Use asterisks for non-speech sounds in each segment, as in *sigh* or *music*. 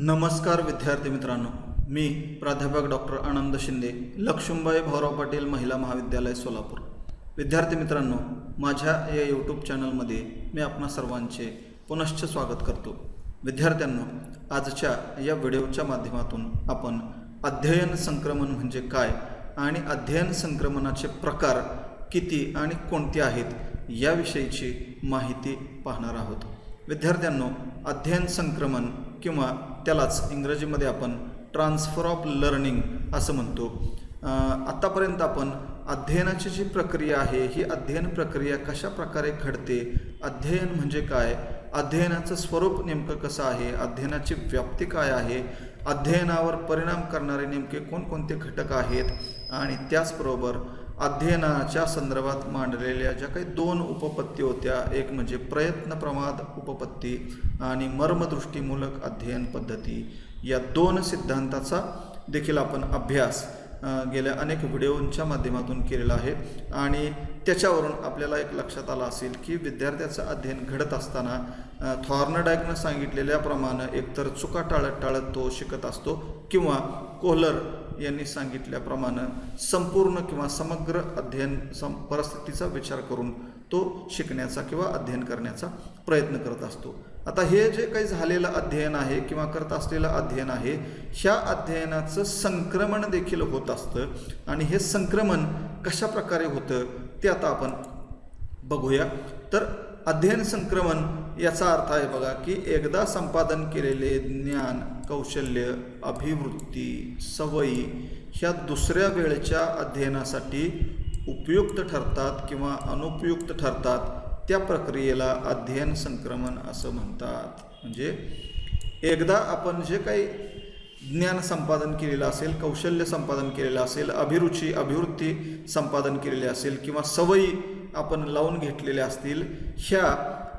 नमस्कार विद्यार्थी मित्रांनो. मी प्राध्यापक डॉक्टर आनंद शिंदे लक्ष्मीबाई भाऊराव पाटील महिला महाविद्यालय सोलापूर. विद्यार्थी मित्रांनो माझ्या या यूट्यूब चॅनलमध्ये मी आपणा सर्वांचे पुनश्च स्वागत करतो. विद्यार्थ्यांनो आजच्या या व्हिडिओच्या माध्यमातून आपण अध्ययन संक्रमण म्हणजे काय आणि अध्ययन संक्रमणाचे प्रकार किती आणि कोणते आहेत याविषयीची माहिती पाहणार आहोत. विद्यार्थ्यांनो अध्ययन संक्रमण किंवा त्यालाच इंग्रजीमध्ये आपण ट्रान्सफर ऑफ लर्निंग असं म्हणतो. आत्तापर्यंत आपण अध्ययनाची जी प्रक्रिया आहे ही अध्ययन प्रक्रिया कशा प्रकारे घडते? अध्ययन म्हणजे काय? अध्ययनाचं स्वरूप नेमकं कसं आहे? अध्ययनाची व्याप्ती काय आहे? अध्ययनावर परिणाम करणारे नेमके कोणकोणते घटक आहेत? आणि त्याचबरोबर अध्ययनाच्या संदर्भात मांडलेल्या ज्या काही दोन उपपत्ती होत्या एक म्हणजे प्रयत्न प्रमाद उपपत्ती आणि मर्मदृष्टीमूलक अध्ययन पद्धती या दोन सिद्धांताचा देखील आपण अभ्यास गेल्या अनेक व्हिडिओंच्या माध्यमातून केलेला आहे. आणि त्याच्यावरून आपल्याला एक लक्षात आलं असेल की विद्यार्थ्याचं अध्ययन घडत असताना थॉर्नडायकनं सांगितलेल्याप्रमाणे एकतर चुका टाळत टाळत तो शिकत असतो किंवा कोहलर यांनी सांगितल्याप्रमाणे संपूर्ण किंवा समग्र अध्ययन सम परिस्थितीचा विचार करून तो शिकण्याचा किंवा अध्ययन करण्याचा प्रयत्न करत असतो. आता हे जे काही झालेलं अध्ययन आहे किंवा करत असलेलं अध्ययन आहे ह्या अध्ययनाचं संक्रमण देखील होत असतं आणि हे संक्रमण कशा प्रकारे होतं ते आता आपण बघूया. तर अध्ययन संक्रमण याचा अर्थ आहे बघा की एकदा संपादन केलेले ज्ञान कौशल्य अभिवृत्ती सवयी ह्या दुसऱ्या वेळच्या अध्ययनासाठी उपयुक्त ठरतात किंवा अनुपयुक्त ठरतात त्या प्रक्रियेला अध्ययन संक्रमण असं म्हणतात. म्हणजे एकदा आपण जे काही ज्ञान संपादन केलेलं असेल कौशल्य संपादन केलेलं असेल अभिरुची अभिवृत्ती संपादन केलेली असेल किंवा सवयी आपण लावून घेतलेल्या असतील ह्या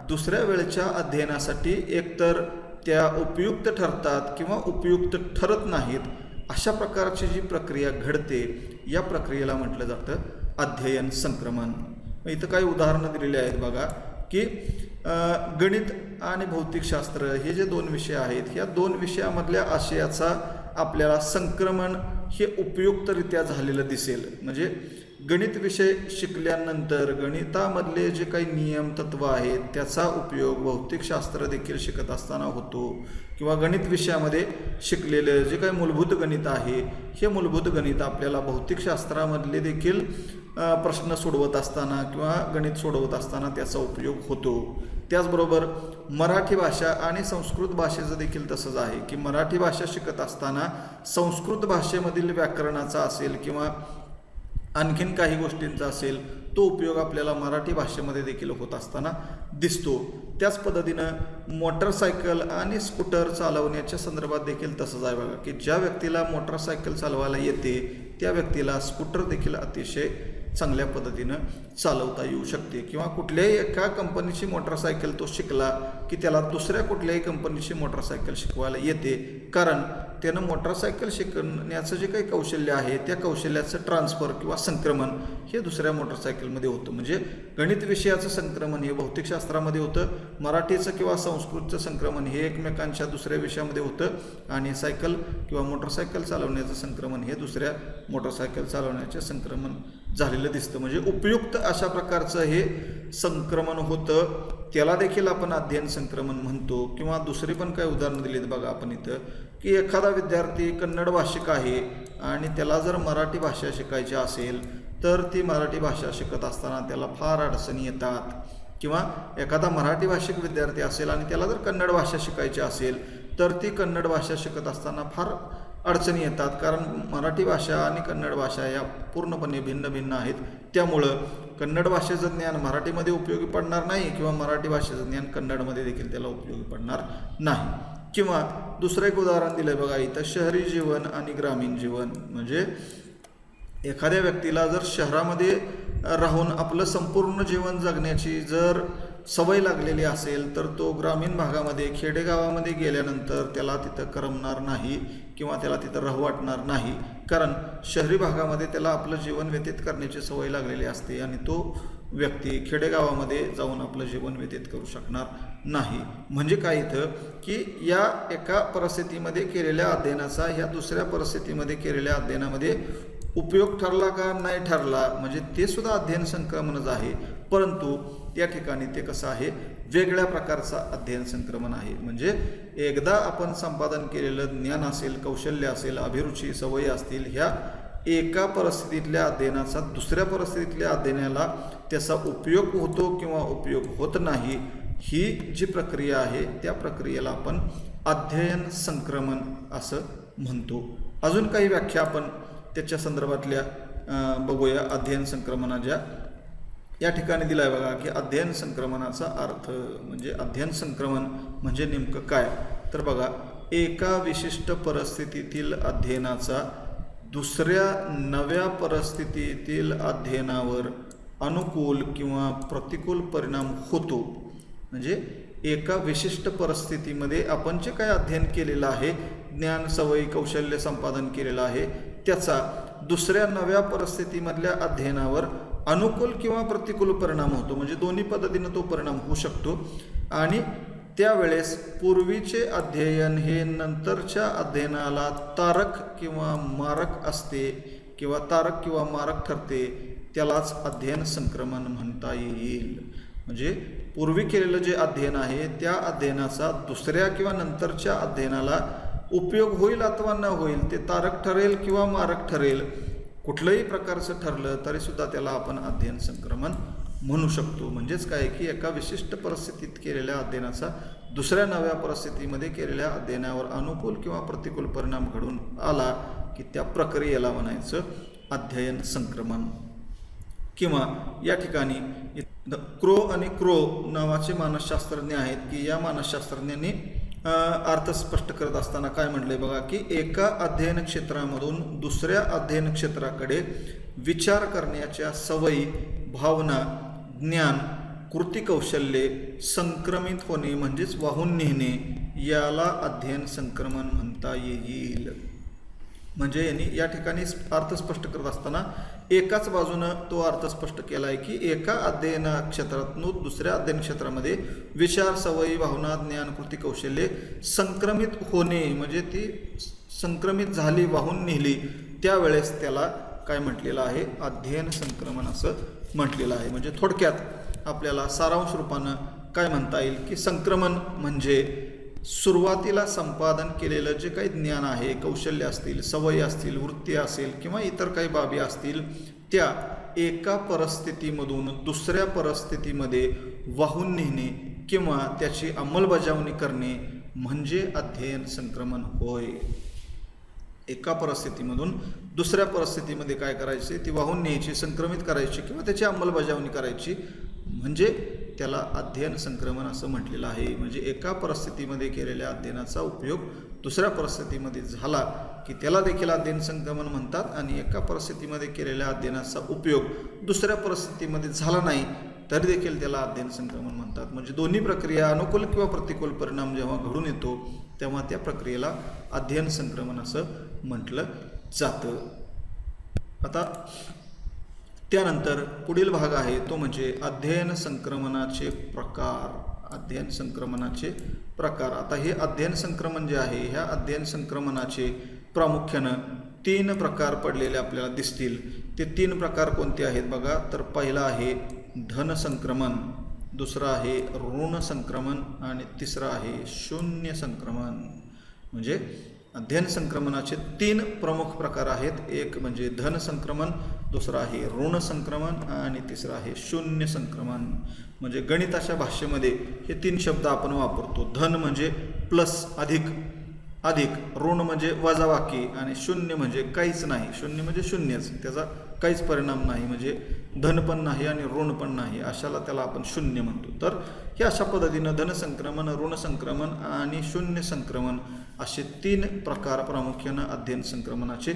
दुसऱ्या वेळच्या अध्ययनासाठी एकतर त्या उपयुक्त ठरतात किंवा उपयुक्त ठरत नाहीत अशा प्रकारची जी प्रक्रिया घडते या प्रक्रियेला म्हटलं जातं अध्ययन संक्रमण. मग इथं काही उदाहरणं दिलेली आहेत बघा की गणित आणि भौतिकशास्त्र हे जे दोन विषय आहेत ह्या दोन विषयामधल्या आशयाचा आपल्याला संक्रमण हे उपयुक्तरित्या झालेलं दिसेल. म्हणजे गणित विषय शिकल्यानंतर गणितामधले जे काही नियम तत्व आहेत त्याचा उपयोग भौतिकशास्त्र देखील शिकत असताना होतो. किंवा गणित विषयामध्ये शिकलेलं जे काही मूलभूत गणित आहे हे मूलभूत गणित आपल्याला भौतिकशास्त्रामधले देखील प्रश्न सोडवत असताना किंवा गणित सोडवत असताना त्याचा उपयोग होतो. त्याचबरोबर मराठी भाषा आणि संस्कृत भाषेचं देखील तसंच आहे की मराठी भाषा शिकत असताना संस्कृत भाषेमधील व्याकरणाचा असेल किंवा आणखीन काही गोष्टींचा असेल तो उपयोग आपल्याला मराठी भाषेमध्ये देखील होत असताना दिसतो. त्याच पद्धतीनं मोटरसायकल आणि स्कूटर चालवण्याच्या संदर्भात देखील तसंच आहे बघा की ज्या व्यक्तीला मोटरसायकल चालवायला येते त्या व्यक्तीला स्कूटर देखील अतिशय चांगल्या पद्धतीनं चालवता येऊ शकते. किंवा कुठल्याही एका कंपनीची मोटरसायकल तो शिकला की त्याला दुसऱ्या कुठल्याही कंपनीची मोटरसायकल शिकवायला येते. कारण त्यानं मोटरसायकल शिकण्याचं जे काही कौशल्य आहे त्या कौशल्याचं ट्रान्सफर किंवा संक्रमण हे दुसऱ्या मोटरसायकलमध्ये होतं. म्हणजे गणित विषयाचं संक्रमण हे भौतिकशास्त्रामध्ये होतं. मराठीचं किंवा संस्कृतचं संक्रमण हे एकमेकांच्या दुसऱ्या विषयामध्ये होतं. आणि सायकल किंवा मोटरसायकल चालवण्याचं संक्रमण हे दुसऱ्या मोटरसायकल चालवण्याचे संक्रमण झालेलं दिसतं. म्हणजे उपयुक्त अशा प्रकारचं हे संक्रमण होतं. त्याला देखील आपण अध्ययन संक्रमण म्हणतो. किंवा दुसरी पण काही उदाहरणं दिलीत बघा आपण इथं की एखादा विद्यार्थी कन्नड भाषिक आहे आणि त्याला जर मराठी भाषा शिकायची असेल तर ती मराठी भाषा शिकत असताना त्याला फार अडचणी येतात. किंवा एखादा मराठी भाषिक विद्यार्थी असेल आणि त्याला जर कन्नड भाषा शिकायची असेल तर ती कन्नड भाषा शिकत असताना फार अडचणी येतात. कारण मराठी भाषा आणि कन्नड भाषा या पूर्णपणे भिन्न भिन्न आहेत. त्यामुळं कन्नड भाषेचं ज्ञान मराठीमध्ये उपयोगी पडणार नाही किंवा मराठी भाषेचं ज्ञान कन्नडमध्ये देखील त्याला उपयोगी पडणार नाही. किंवा दुसरं एक उदाहरण दिलं आहे बघा इथं शहरी जीवन आणि ग्रामीण जीवन. म्हणजे एखाद्या व्यक्तीला जर शहरामध्ये राहून आपलं संपूर्ण जीवन जगण्याची जर सवय लागलेली असेल तर तो ग्रामीण भागामध्ये खेडेगावामध्ये गेल्यानंतर त्याला तिथं करमणार नाही किंवा त्याला तिथं राहू वाटणार नाही. कारण शहरी भागामध्ये त्याला आपलं जीवन व्यतीत करण्याची सवय लागलेली असते आणि तो व्यक्ती खेडेगावामध्ये जाऊन आपलं जीवन व्यतीत करू शकणार नाही. म्हणजे काय इथं? की या एका परिस्थितीमध्ये केलेल्या अध्ययनाचा ह्या दुसऱ्या परिस्थितीमध्ये केलेल्या अध्ययनामध्ये उपयोग ठरला का नाही ठरला म्हणजे ते सुद्धा अध्ययन संक्रमणच आहे. परंतु त्या ठिकाणी ते कसं आहे? वेगळ्या प्रकारचा अध्ययन संक्रमण आहे. म्हणजे एकदा आपण संपादन केलेलं ज्ञान असेल कौशल्य असेल अभिरुची सवयी असतील ह्या एका परिस्थितीतल्या अध्ययनाचा दुसऱ्या परिस्थितीतल्या अध्ययनाला त्याचा उपयोग होतो किंवा उपयोग होत नाही ही जी प्रक्रिया आहे त्या प्रक्रियेला आपण अध्ययन संक्रमण असं म्हणतो. अजून काही व्याख्या आपण त्याच्या संदर्भातल्या बघूया अध्ययन संक्रमणाच्या. या ठिकाणी दिलाय बघा की अध्ययन संक्रमणाचा अर्थ म्हणजे अध्ययन संक्रमण म्हणजे नेमकं काय? तर बघा एका विशिष्ट परिस्थितीतील अध्ययनाचा दुसऱ्या नव्या परिस्थितीतील अध्ययनावर अनुकूल किंवा प्रतिकूल परिणाम होतो. म्हणजे एका विशिष्ट परिस्थितीमध्ये आपण जे काय अध्ययन केलेलं आहे ज्ञान सवयी कौशल्य संपादन केलेलं आहे त्याचा दुसऱ्या नव्या परिस्थितीमधल्या अध्ययनावर अनुकूल किंवा प्रतिकूल परिणाम होतो. म्हणजे दोन्ही पद्धतीनं तो परिणाम होऊ शकतो. आणि त्यावेळेस पूर्वीचे अध्ययन हे नंतरच्या अध्ययनाला तारक किंवा मारक असते किंवा तारक किंवा मारक ठरते त्यालाच अध्ययन संक्रमण म्हणता येईल. म्हणजे पूर्वी केलेलं जे अध्ययन आहे त्या अध्ययनाचा दुसऱ्या किंवा नंतरच्या अध्ययनाला उपयोग होईल अथवा न होईल ते तारक ठरेल किंवा मारक ठरेल कुठलंही प्रकारचं ठरलं तरीसुद्धा त्याला आपण अध्ययन संक्रमण म्हणू शकतो. म्हणजेच काय की एका विशिष्ट परिस्थितीत केलेल्या अध्ययनाचा दुसऱ्या नव्या परिस्थितीमध्ये केलेल्या अध्ययनावर अनुकूल किंवा प्रतिकूल परिणाम घडून आला की त्या प्रक्रियेला म्हणायचं अध्ययन संक्रमण. किंवा या ठिकाणी द- क्रो आणि क्रो नावाचे मानसशास्त्रज्ञ आहेत की या मानसशास्त्रज्ञांनी अर्थ स्पष्ट करत असताना काय म्हटले बघा की एका अध्ययन क्षेत्रामधून दुसऱ्या अध्ययन क्षेत्राकडे विचार करण्याच्या सवयी भावना ज्ञान कृती कौशल्ये संक्रमित होणे म्हणजेच वाहून नेणे याला अध्ययन संक्रमण म्हणता येईल. म्हणजे यांनी या ठिकाणी अर्थ स्पष्ट करत असताना एकाच बाजूनं तो अर्थ स्पष्ट केला आहे की एका अध्ययन क्षेत्रातून दुसऱ्या अध्ययन क्षेत्रामध्ये विचार सवयी भावना ज्ञान कृती कौशल्ये संक्रमित होणे म्हणजे ती संक्रमित झाली वाहून नेली त्यावेळेस त्याला काय म्हटलेलं आहे? अध्ययन संक्रमण असं म्हटलेलं आहे. म्हणजे थोडक्यात आपल्याला सारांश रूपानं काय म्हणता येईल की संक्रमण म्हणजे सुरुवातीला संपादन केलेलं जे काही ज्ञान आहे कौशल्य असतील सवयी असतील वृत्ती असेल किंवा इतर काही बाबी असतील त्या एका परिस्थितीमधून दुसऱ्या परिस्थितीमध्ये वाहून नेणे किंवा त्याची अंमलबजावणी करणे म्हणजे अध्ययन संक्रमण होय. एका परिस्थितीमधून दुसऱ्या परिस्थितीमध्ये काय करायचे? ती वाहून न्यायची संक्रमित करायची किंवा त्याची अंमलबजावणी करायची म्हणजे त्याला अध्ययन संक्रमण असं म्हटलेलं आहे. म्हणजे एका परिस्थितीमध्ये केलेल्या अध्ययनाचा उपयोग दुसऱ्या परिस्थितीमध्ये झाला की त्याला देखील अध्ययन संक्रमण म्हणतात आणि एका परिस्थितीमध्ये केलेल्या अध्ययनाचा उपयोग दुसऱ्या परिस्थितीमध्ये झाला नाही तरी देखील त्याला अध्ययन संक्रमण म्हणतात. म्हणजे दोन्ही प्रक्रिया अनुकूल किंवा प्रतिकूल परिणाम जेव्हा घडून येतो तेव्हा त्या प्रक्रियेला अध्ययन संक्रमण असं म्हटलं जातं. आता त्यानंतर पुढील भाग आहे तो म्हणजे अध्ययन संक्रमणाचे प्रकार. अध्ययन संक्रमणाचे प्रकार. आता हे अध्ययन संक्रमण जे आहे ह्या अध्ययन संक्रमणाचे प्रामुख्यानं तीन प्रकार पडलेले आपल्याला दिसतील. ते तीन प्रकार कोणते आहेत बघा? तर पहिला आहे धन संक्रमण दुसरं आहे ऋण संक्रमण आणि तिसरं आहे शून्य संक्रमण. म्हणजे अध्ययन संक्रमणाचे तीन प्रमुख प्रकार आहेत. एक म्हणजे धन संक्रमण दुसरं आहे ऋण संक्रमण आणि तिसरं आहे शून्य संक्रमण. म्हणजे गणिताच्या भाषेमध्ये हे तीन शब्द आपण वापरतो. धन म्हणजे प्लस अधिक. अधिक ऋण म्हणजे वजावाकी आणि शून्य म्हणजे काहीच नाही. शून्य म्हणजे शून्यच. त्याचा काहीच परिणाम नाही. म्हणजे धन पण नाही आणि ऋण पण नाही. अशाला त्याला आपण शून्य म्हणतो. तर हे अशा पद्धतीनं धनसंक्रमण ऋण संक्रमण आणि शून्य संक्रमण असे तीन प्रकार प्रामुख्यानं अध्ययन संक्रमणाचे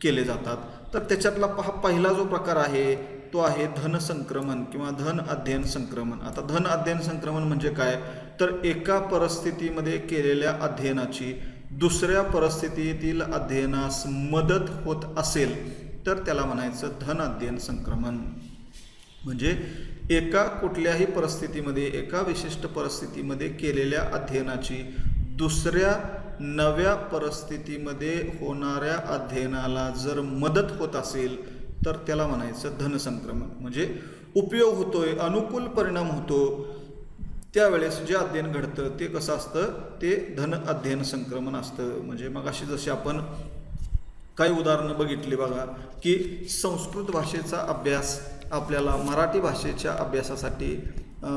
केले जातात. तर त्याच्यातला पहा पहिला जो प्रकार आहे तो आहे धन संक्रमण किंवा धन अध्ययन संक्रमण. आता धन अध्ययन संक्रमण म्हणजे काय? तर एका परिस्थितीमध्ये केलेल्या अध्ययनाची दुसऱ्या परिस्थितीतील अध्ययनास मदत होत असेल तर त्याला म्हणायचं धन अध्ययन संक्रमण. म्हणजे एका कुठल्याही परिस्थितीमध्ये एका विशिष्ट परिस्थितीमध्ये केलेल्या अध्ययनाची दुसऱ्या नव्या परिस्थितीमध्ये होणाऱ्या अध्ययनाला जर मदत होत असेल तर त्याला म्हणायचं धनसंक्रमण म्हणजे उपयोग होतोय अनुकूल परिणाम होतो. त्यावेळेस जे अध्ययन घडतं ते कसं असतं? ते धन अध्ययन संक्रमण असतं. म्हणजे मग अशी जशी आपण काही उदाहरणं बघितली बघा की संस्कृत भाषेचा अभ्यास आपल्याला मराठी भाषेच्या अभ्यासासाठी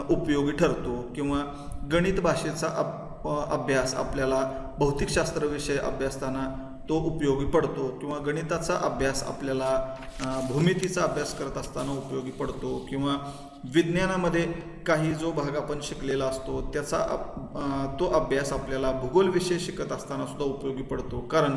उपयोगी ठरतो. किंवा गणित भाषेचा अभ अभ्यास आपल्याला भौतिकशास्त्र विषय अभ्यासताना तो उपयोगी पडतो किंवा गणिताचा अभ्यास आपल्याला भूमितीचा अभ्यास करत असताना उपयोगी पडतो किंवा विज्ञानामध्ये काही जो भाग आपण शिकलेला असतो त्याचा तो अभ्यास आपल्याला भूगोल विषय शिकत असताना सुद्धा उपयोगी पडतो. कारण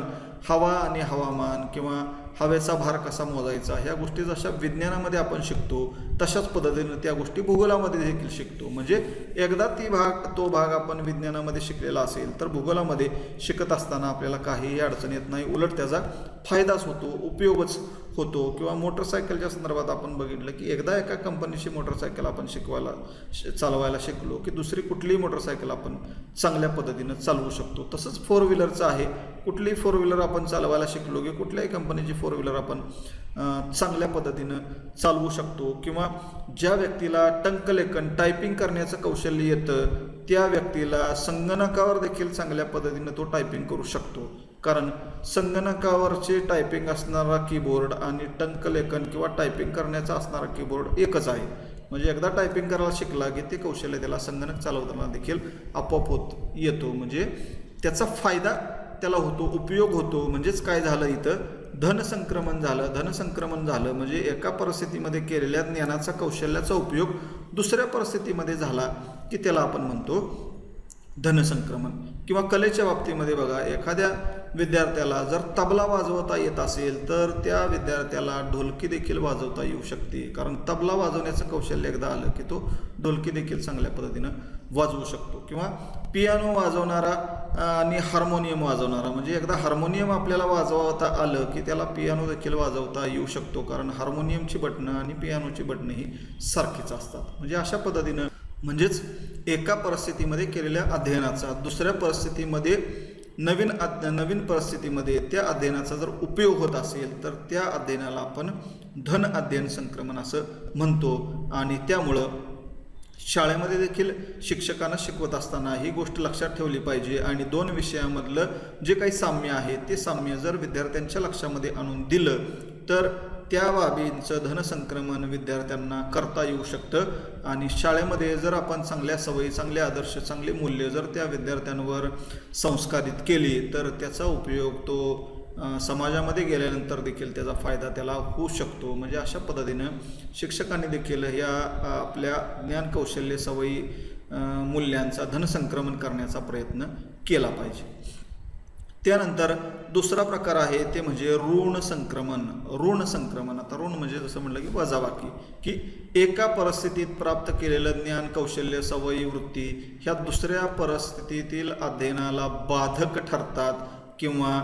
हवा आणि हवामान किंवा हवेचा भार कसा मोजायचा ह्या गोष्टी जशा विज्ञानामध्ये आपण शिकतो तशाच पद्धतीनं त्या गोष्टी भूगोलामध्ये देखील शिकतो. म्हणजे एकदा ती भाग तो भाग आपण विज्ञानामध्ये शिकलेला असेल तर भूगोलामध्ये शिकत असताना आपल्याला काहीही अडचण येत नाही. उलट त्याचा फायदाच होतो उपयोगच होतो किंवा मोटरसायकलच्या संदर्भात आपण बघितलं की एकदा एका कंपनीची मोटरसायकल आपण शिकवायला श- चालवायला शिकलो की दुसरी कुठलीही मोटरसायकल आपण चांगल्या पद्धतीनं चालवू शकतो. तसंच फोर व्हीलरचं आहे. कुठलीही फोर व्हीलर आपण चालवायला शिकलो की कुठल्याही कंपनीची फोर व्हीलर आपण चांगल्या पद्धतीनं चालवू शकतो किंवा ज्या व्यक्तीला टंकलेखन टायपिंग करण्याचं कौशल्य येतं त्या व्यक्तीला संगणकावर देखील चांगल्या पद्धतीनं तो टायपिंग करू शकतो. कारण संगणकावरचे टायपिंग असणारा कीबोर्ड आणि टंकलेखन किंवा टायपिंग करण्याचा असणारा कीबोर्ड एकच आहे. म्हणजे एकदा टायपिंग करायला शिकला की ते कौशल्य त्याला संगणक चालवताना देखील आपोआप होत येतो. म्हणजे त्याचा फायदा त्याला होतो उपयोग होतो. म्हणजेच काय झालं इथं? धनसंक्रमण झालं. धनसंक्रमण झालं म्हणजे एका परिस्थितीमध्ये केलेल्या ज्ञानाचा कौशल्याचा उपयोग दुसऱ्या परिस्थितीमध्ये झाला की त्याला आपण म्हणतो धनसंक्रमण किंवा कलेच्या बाबतीमध्ये बघा एखाद्या विद्यार्थ्याला जर तबला वाजवता येत असेल तर त्या विद्यार्थ्याला ढोलकी देखील वाजवता येऊ शकते. कारण तबला वाजवण्याचं कौशल्य एकदा आलं की तो ढोलकी देखील चांगल्या पद्धतीनं वाजवू शकतो. किंवा पियानो वाजवणारा आणि हार्मोनियम वाजवणारा म्हणजे एकदा हार्मोनियम आपल्याला वाजवता आलं की त्याला पियानो देखील वाजवता येऊ शकतो. कारण हार्मोनियमची बटणं आणि पियानोची बटणं ही सारखीच असतात. म्हणजे अशा पद्धतीनं म्हणजेच एका परिस्थितीमध्ये केलेल्या अध्ययनाचा दुसऱ्या परिस्थितीमध्ये नवीन अद नवीन परिस्थितीमध्ये त्या अध्ययनाचा जर उपयोग होत असेल तर त्या अध्ययनाला आपण धन अध्ययन संक्रमण असं म्हणतो. आणि त्यामुळं शाळेमध्ये देखील शिक्षकांना शिकवत असताना ही गोष्ट लक्षात ठेवली पाहिजे. आणि दोन विषयामधलं जे काही साम्य आहे ते साम्य जर विद्यार्थ्यांच्या लक्षामध्ये आणून दिलं तर त्या बाबींचं धनसंक्रमण विद्यार्थ्यांना करता येऊ शकतं. आणि शाळेमध्ये जर आपण चांगल्या सवयी चांगले आदर्श चांगले मूल्य जर त्या विद्यार्थ्यांवर संस्कारित केली तर त्याचा उपयोग तो समाजामध्ये गेल्यानंतर देखील त्याचा फायदा त्याला होऊ शकतो. म्हणजे अशा पद्धतीनं शिक्षकांनी देखील या आपल्या ज्ञान कौशल्य सवयी मूल्यांचा धनसंक्रमण करण्याचा प्रयत्न केला पाहिजे. त्यानंतर दुसरा प्रकार आहे ते म्हणजे ऋण संक्रमण. ऋण संक्रमण. आता ऋण म्हणजे जसं म्हटलं की वजाबाकी की एका परिस्थितीत प्राप्त केलेलं ज्ञान कौशल्य सवयी वृत्ती ह्या दुसऱ्या परिस्थितीतील अध्ययनाला बाधक ठरतात किंवा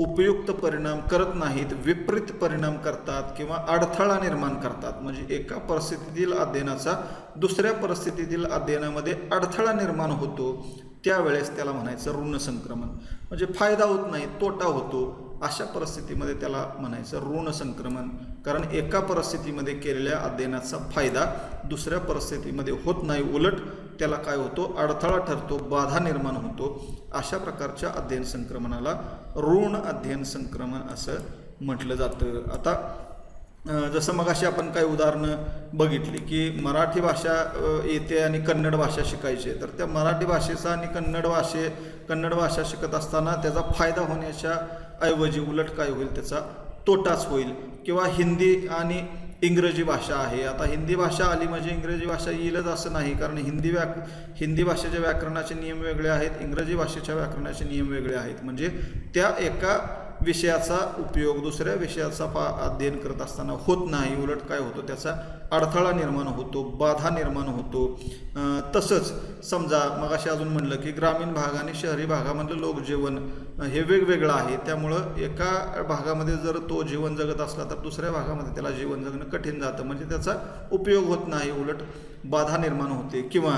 उपयुक्त परिणाम करत नाहीत विपरीत परिणाम करतात किंवा अडथळा निर्माण करतात. म्हणजे एका परिस्थितीतील अध्ययनाचा दुसऱ्या परिस्थितीतील अध्ययनामध्ये अडथळा निर्माण होतो त्यावेळेस त्याला म्हणायचं ऋण संक्रमण. म्हणजे फायदा होत नाही तोटा होतो. अशा परिस्थितीमध्ये त्याला म्हणायचं ऋण संक्रमण. कारण एका परिस्थितीमध्ये केलेल्या अध्ययनाचा फायदा दुसऱ्या परिस्थितीमध्ये होत नाही. उलट त्याला काय होतो? अडथळा ठरतो बाधा निर्माण होतो. अशा प्रकारच्या अध्ययन संक्रमणाला ऋण अध्ययन संक्रमण असं म्हटलं जातं. आता जसं मग अशी आपण काही उदाहरणं बघितली की मराठी भाषा येते आणि कन्नड भाषा शिकायची. तर त्या मराठी भाषेचा आणि कन्नड भाषे कन्नड भाषा शिकत असताना त्याचा फायदा होण्याच्या ऐवजी उलट काय होईल त्याचा तोटाच होईल. किंवा हिंदी आणि इंग्रजी भाषा आहे. आता हिंदी भाषा आली म्हणजे इंग्रजी भाषा येईलच असं नाही. कारण हिंदी व्याक हिंदी भाषेच्या व्याकरणाचे नियम वेगळे आहेत. इंग्रजी भाषेच्या व्याकरणाचे नियम वेगळे आहेत. म्हणजे त्या एका विषयाचा उपयोग दुसऱ्या विषयाचा पा अध्ययन करत असताना होत नाही. उलट काय होतो? त्याचा अडथळा निर्माण होतो बाधा निर्माण होतो. तसंच समजा मग असे अजून म्हणलं की ग्रामीण भाग आणि शहरी भागामधलं लोकजीवन हे वेगवेगळं आहे. त्यामुळं एका भागामध्ये जर तो जीवन जगत असला तर दुसऱ्या भागामध्ये त्याला जीवन जगणं कठीण जातं. म्हणजे त्याचा उपयोग होत नाही. उलट बाधा निर्माण होते. किंवा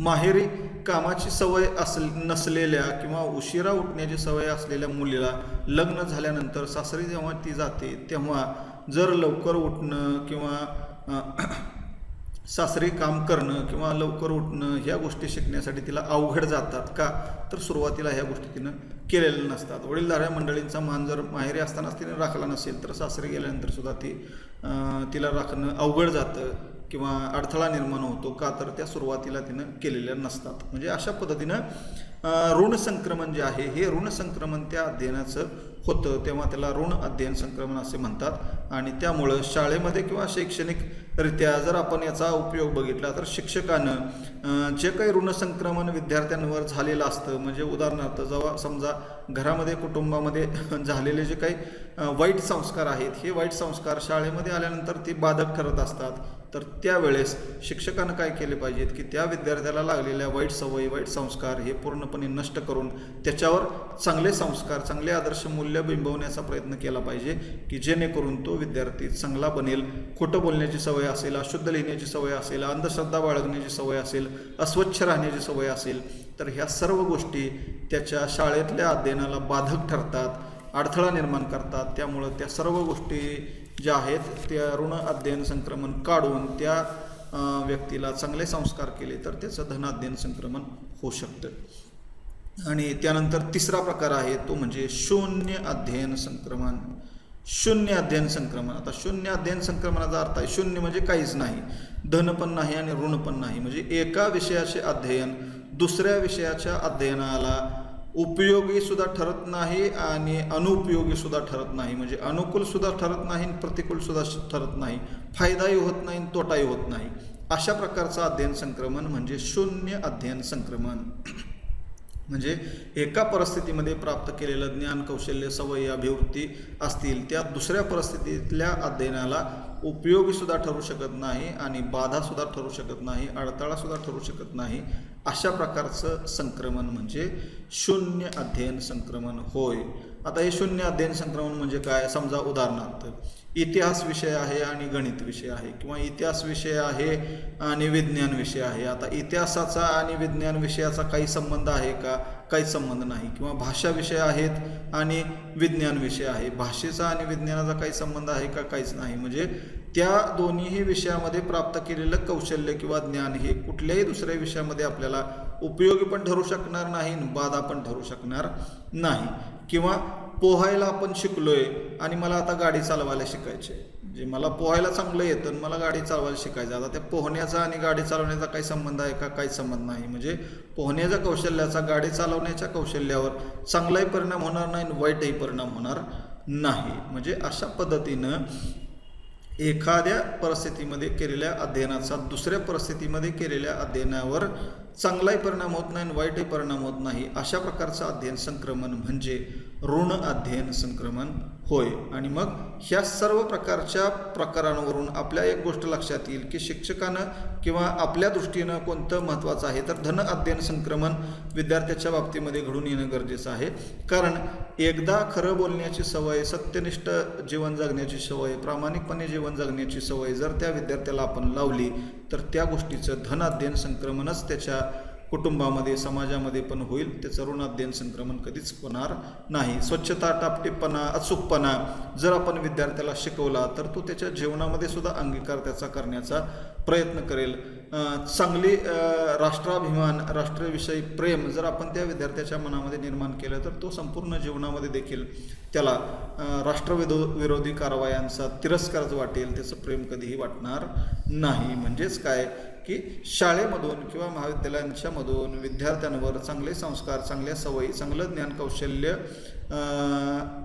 माहेरी कामाची सवय असल नसलेल्या किंवा उशिरा उठण्याची सवय असलेल्या मुलीला लग्न झाल्यानंतर सासरी जेव्हा ती जाते तेव्हा जर लवकर उठणं किंवा *clears throat* सासरी काम करणं किंवा लवकर उठणं ह्या गोष्टी शिकण्यासाठी तिला अवघड जातात का? तर सुरुवातीला ह्या गोष्टी तिनं केलेल्या नसतात. वडीलधाऱ्या मंडळींचा मान जर माहेरी असतानाच तिने राखला नसेल तर सासरी गेल्यानंतर सुद्धा ती तिला राखणं अवघड जातं. किंवा अडथळा निर्माण होतो का तर त्या सुरुवातीला तिनं केलेल्या नसतात. म्हणजे अशा पद्धतीनं ऋण संक्रमण जे आहे हे ऋण संक्रमण त्या अध्ययनाचं होतं. तेव्हा त्याला ऋण अध्ययन संक्रमण असे म्हणतात. आणि त्यामुळं शाळेमध्ये किंवा शैक्षणिक रित्या जर आपण याचा उपयोग बघितला तर शिक्षकानं जे काही ऋण संक्रमण विद्यार्थ्यांवर झालेलं असतं म्हणजे उदाहरणार्थ जेव्हा समजा घरामध्ये कुटुंबामध्ये *laughs* झालेले जे काही वाईट संस्कार आहेत हे वाईट संस्कार शाळेमध्ये आल्यानंतर ती बाधक ठरत असतात. तर त्यावेळेस शिक्षकानं काय केले पाहिजेत की त्या विद्यार्थ्याला लागलेल्या वाईट सवयी वाईट संस्कार हे पूर्णपणे नष्ट करून त्याच्यावर चांगले संस्कार चांगले आदर्श मूल्य बिंबवण्याचा प्रयत्न केला पाहिजे की जेणेकरून तो विद्यार्थी चांगला बनेल खोटं बोलण्याची सवय असेल अशुद्ध लिहिण्याची सवय असेल अंधश्रद्धा बाळगण्याची सवय असेल अस्वच्छ राहण्याची सवय असेल तर ह्या सर्व गोष्टी त्याच्या शाळेतल्या अध्ययनाला बाधक ठरतात अडथळा निर्माण करतात. त्यामुळं त्या सर्व गोष्टी ज्या आहेत त्या ऋण अध्ययन संक्रमण काढून त्या व्यक्तीला चांगले संस्कार केले तर त्याचं धन अध्ययन संक्रमण होऊ शकतं. आणि त्यानंतर तिसरा प्रकार आहे तो म्हणजे शून्य अध्ययन संक्रमण. शून्य अध्ययन संक्रमण. आता शून्य अध्ययन संक्रमणाचा अर्थ आहे शून्य म्हणजे काहीच नाही. धन पण नाही आणि ऋण पण नाही. म्हणजे एका विषयाचे अध्ययन दुसऱ्या विषयाच्या अध्ययनाला उपयोगी सुद्धा ठरत नाही आणि अनुपयोगी सुद्धा ठरत नाही. म्हणजे अनुकूल सुद्धा ठरत नाही प्रतिकूल सुद्धा ठरत नाही. फायदाही होत नाही तोटाही होत नाही. अशा प्रकारचं अध्ययन संक्रमण म्हणजे शून्य अध्ययन संक्रमण. म्हणजे एका परिस्थितीमध्ये प्राप्त केलेलं ज्ञान कौशल्य सवयी अभिवृत्ती असतील त्या दुसऱ्या परिस्थितीतल्या अध्ययनाला उपयोगीसुद्धा ठरू शकत नाही आणि बाधासुद्धा ठरू शकत नाही अडथळासुद्धा ठरू शकत नाही अशा प्रकारचं संक्रमण म्हणजे शून्य अध्ययन संक्रमण होय. आता हे शून्य अध्ययन संक्रमण म्हणजे काय? समजा उदाहरणार्थ इतिहास विषय आहे आणि गणित विषय आहे किंवा इतिहास विषय आहे आणि विज्ञान विषय आहे. आता इतिहासाचा आणि विज्ञान विषयाचा काही संबंध आहे का? काही संबंध नाही. किंवा भाषा विषय आहेत आणि विज्ञान विषय आहे. भाषेचा आणि विज्ञानाचा काही संबंध आहे का? काहीच नाही. म्हणजे त्या दोन्हीही विषयामध्ये प्राप्त केलेलं कौशल्य किंवा ज्ञान हे कुठल्याही दुसऱ्या विषयामध्ये आपल्याला उपयोगी पण ठरू शकणार नाही बाधा पण ठरू शकणार नाही. किंवा पोहायला आपण शिकलोय आणि मला आता गाडी चालवायला शिकायची आहे. म्हणजे मला पोहायला चांगलं येतं आणि मला गाडी चालवायला शिकायचं आता त्या पोहण्याचा आणि गाडी चालवण्याचा काही संबंध आहे का? काही संबंध नाही. म्हणजे पोहण्याच्या कौशल्याचा गाडी चालवण्याच्या कौशल्यावर चांगलाही परिणाम होणार नाही आणि वाईटही परिणाम होणार नाही. म्हणजे अशा पद्धतीनं एखाद्या परिस्थितीमध्ये केलेल्या अध्ययनाचा दुसऱ्या परिस्थितीमध्ये केलेल्या अध्ययनावर चांगलाही परिणाम होत नाही आणि वाईटही परिणाम होत नाही अशा प्रकारचं अध्ययन संक्रमण म्हणजे ऋण अध्ययन संक्रमण. होय. आणि मग ह्या सर्व प्रकारच्या प्रकारांवरून आपल्या एक गोष्ट लक्षात येईल की शिक्षकानं किंवा आपल्या दृष्टीनं कोणतं महत्त्वाचं आहे. तर धन अध्ययन संक्रमण विद्यार्थ्याच्या बाबतीमध्ये घडून येणं गरजेचं आहे. कारण एकदा खरं बोलण्याची सवय सत्यनिष्ठ जीवन जगण्याची सवय प्रामाणिकपणे जीवन जगण्याची सवय जर त्या विद्यार्थ्याला आपण लावली तर त्या गोष्टीचं धन अध्ययन संक्रमणच त्याच्या कुटुंबामध्ये समाजामध्ये पण होईल. ते ऋण अध्ययन संक्रमण कधीच होणार नाही. स्वच्छता टापटीपणा अचूकपणा जर आपण विद्यार्थ्याला शिकवला तर तो त्याच्या जीवनामध्ये सुद्धा अंगीकार त्याचा करण्याचा प्रयत्न करेल. चांगली राष्ट्राभिमान राष्ट्रविषयी प्रेम जर आपण त्या विद्यार्थ्याच्या मनामध्ये निर्माण केलं तर तो संपूर्ण जीवनामध्ये देखील त्याला राष्ट्रविदो राष्ट्रविरो विरोधी कारवायांचा तिरस्कारच वाटेल त्याचं प्रेम कधीही वाटणार नाही. म्हणजेच काय? की शाळेमधून किंवा महाविद्यालयांच्या मधून विद्यार्थ्यांवर चांगले संस्कार चांगल्या सवयी चांगलं ज्ञान कौशल्य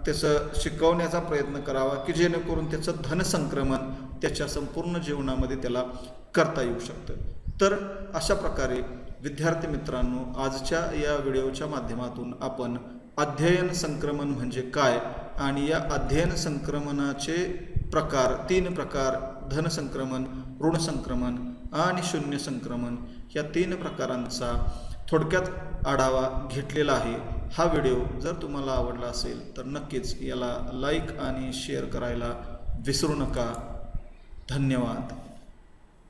त्याचं शिकवण्याचा प्रयत्न करावा की जेणेकरून त्याचं धनसंक्रमण त्याच्या संपूर्ण जीवनामध्ये त्याला करता येऊ शकतं. तर अशा प्रकारे विद्यार्थी मित्रांनो आजच्या या व्हिडिओच्या माध्यमातून आपण अध्ययन संक्रमण म्हणजे काय आणि या अध्ययन संक्रमणाचे प्रकार तीन प्रकार धन संक्रमण ऋण संक्रमण आणि शून्य संक्रमण या तीन प्रकारांचा थोडक्यात आढावा घेतलेला आहे. हा व्हिडिओ जर तुम्हाला आवडला असेल तर नक्कीच याला लाईक आणि शेअर करायला विसरू नका. धन्यवाद.